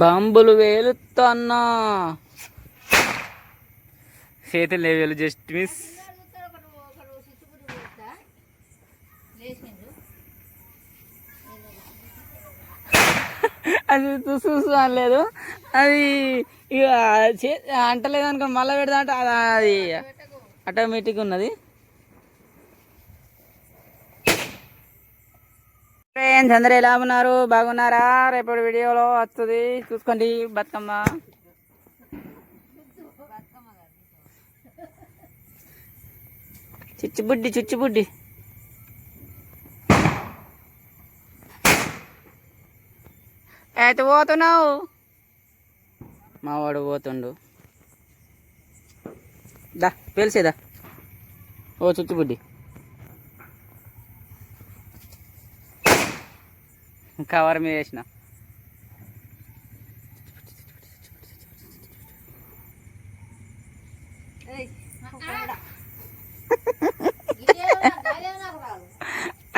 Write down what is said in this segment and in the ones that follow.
బాంబులు వేలుతున్నా. చేతులు లేవేలు just miss అది చూసు అనలేదు. అది ఇక చే అంటలేదు అనుకో మళ్ళీ పెడదా అంటే అది ఆటోమేటిక్ ఉన్నది. ఫ్రెండ్స్ అందరూ ఎలా ఉన్నారు? బాగున్నారా? రేపటి వీడియోలో వస్తుంది. చూసుకోండి బతుకమ్మ. చిచ్చుబుడ్డి చిచ్చుబుడ్డి. అయితే పోతున్నావు? మావాడు పోతుండు. దా పిలిచేదా ఓ చుచ్చుబుడ్డి. కవర్ మీద వేసిన.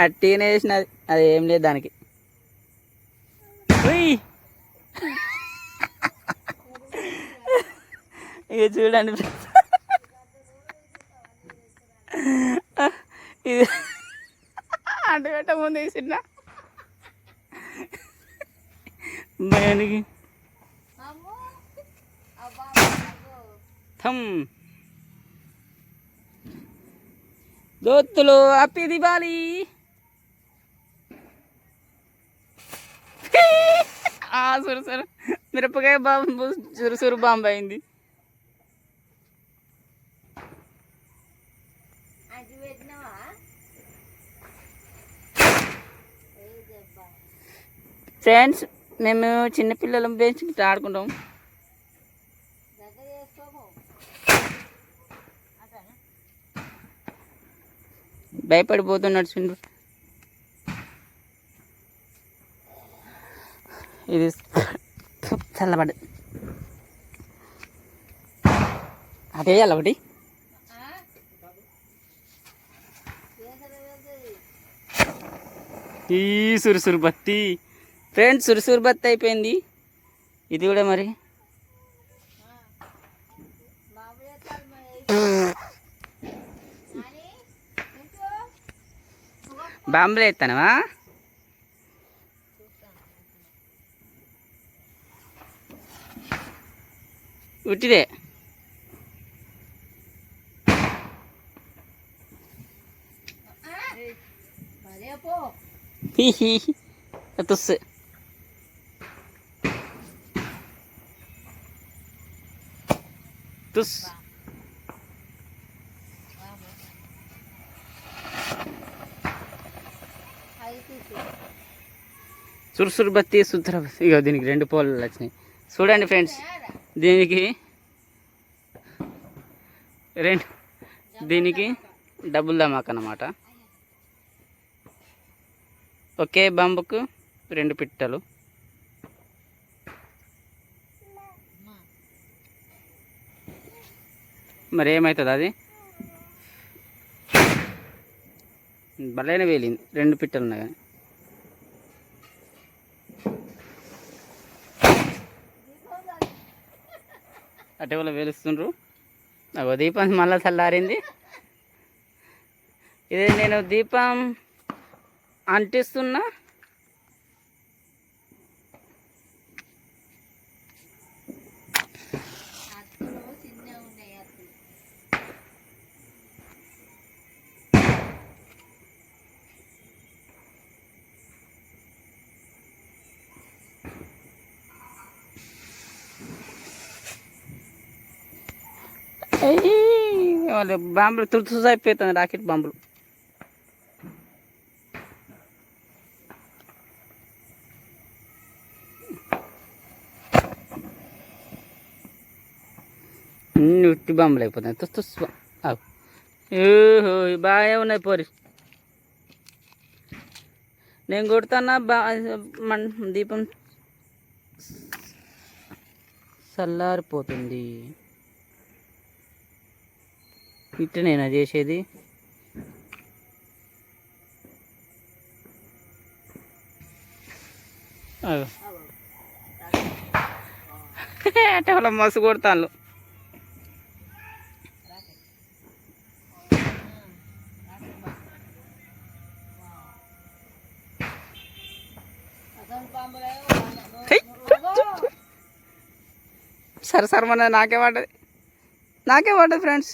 అట్టిగానే వేసిన అది ఏం లేదు దానికి. ఇక చూడండి ఇది. అడ్డు పెట్ట ముందు వేసిన భయానికి థమ్. దోత్తులు హ్యాపీ దివాలి. సురు సురు. మిరపకాయ బాంబు సురు సురు బాంబు అయింది. ఫ్రెండ్స్ మేము చిన్నపిల్లలం బెంచ్ గిట్ట ఆడుకుంటాం. భయపడిపోతున్నాడు చిండు ఇది చల్లబడి అదే ఒకటి ఈ సురుసురు బత్తి. ఫ్రెండ్స్ సురుసురు బత్తి అయిపోయింది. ఇది కూడా మరి. బాంబులు ఎత్తానవా? ఉట్టిదే. తుస్సు. తుస్ సురుసురు బత్తి సుద్ర ఇక దీనికి రెండు పోలు వచ్చినాయి. చూడండి ఫ్రెండ్స్ దీనికి రెండు దీనికి డబుల్ ధమాక్ అన్నమాట. ఒకే బంబుకు రెండు పిట్టలు. మరి ఏమవుతుంది అది? బలైన వేలింది. రెండు పిట్టలు ఉన్నాయి కానీ. అటవల వేలుస్తుండ్రు? నాకు దీపం మళ్ళా చల్లారింది. ఇది నేను దీపం అంటిస్తున్నా. వాళ్ళు బాంబులు తుడుచు అయిపోతుంది రాకెట్ బాంబులు. అన్ని ఉట్టి బాంబులు అయిపోతున్నాయి. తుస్తు ఓహో బాగా ఉన్నాయి పోరి. నేను కొడుతున్నా బా దీపం చల్లారిపోతుంది ఇట్ట నేను చేసేది. అంటే వాళ్ళ మస్తు కొడతాను సరే సరే మన నాకే పడ్డది. నాకే పడ్డది ఫ్రెండ్స్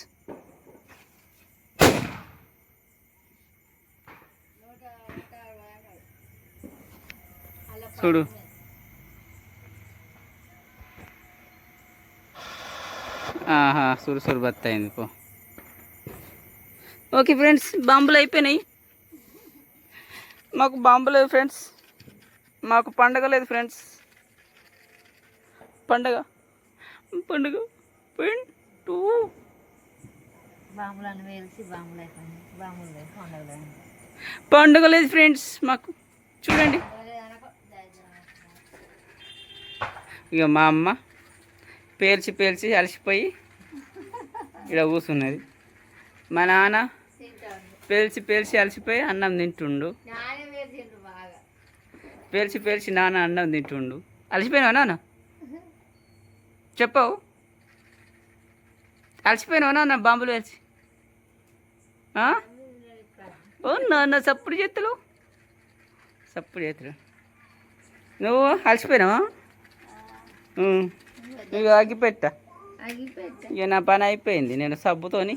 చూడు. ఆహా సురు సురు బత్త అయింది పో. ఓకే ఫ్రెండ్స్ బాంబులు అయిపోయినాయి. మాకు బాంబు లేదు ఫ్రెండ్స్. మాకు పండగ లేదు ఫ్రెండ్స్. పండగ. పండుగ. టూ. బాంబులను వేసి బాంబులు అయిపోయింది బాంబులు వేసి పండుగలు పండుగ లేదు ఫ్రెండ్స్ మాకు. చూడండి. ఇక మా అమ్మ పేల్చి పేల్చి అలసిపోయి ఇక్కడ కూర్చున్నది మా నాన్న పేల్చి పేల్చి అలసిపోయి అన్నం తింటుండు. పేల్చి పేల్చి నాన్న అన్నం తింటుండు. అలసిపోయినావా నాన్న? చెప్పవు. అలసిపోయినావా నాన్న బాంబులు వేసి? ఓ నాన్న సప్పుడు చేతులు. సప్పుడు చేతులు. నువ్వు అలసిపోయినావా? ఇక ఆగిపెట్టా అగిపెట్ట ఇక నా పని అయిపోయింది. నేను సబ్బుతోని.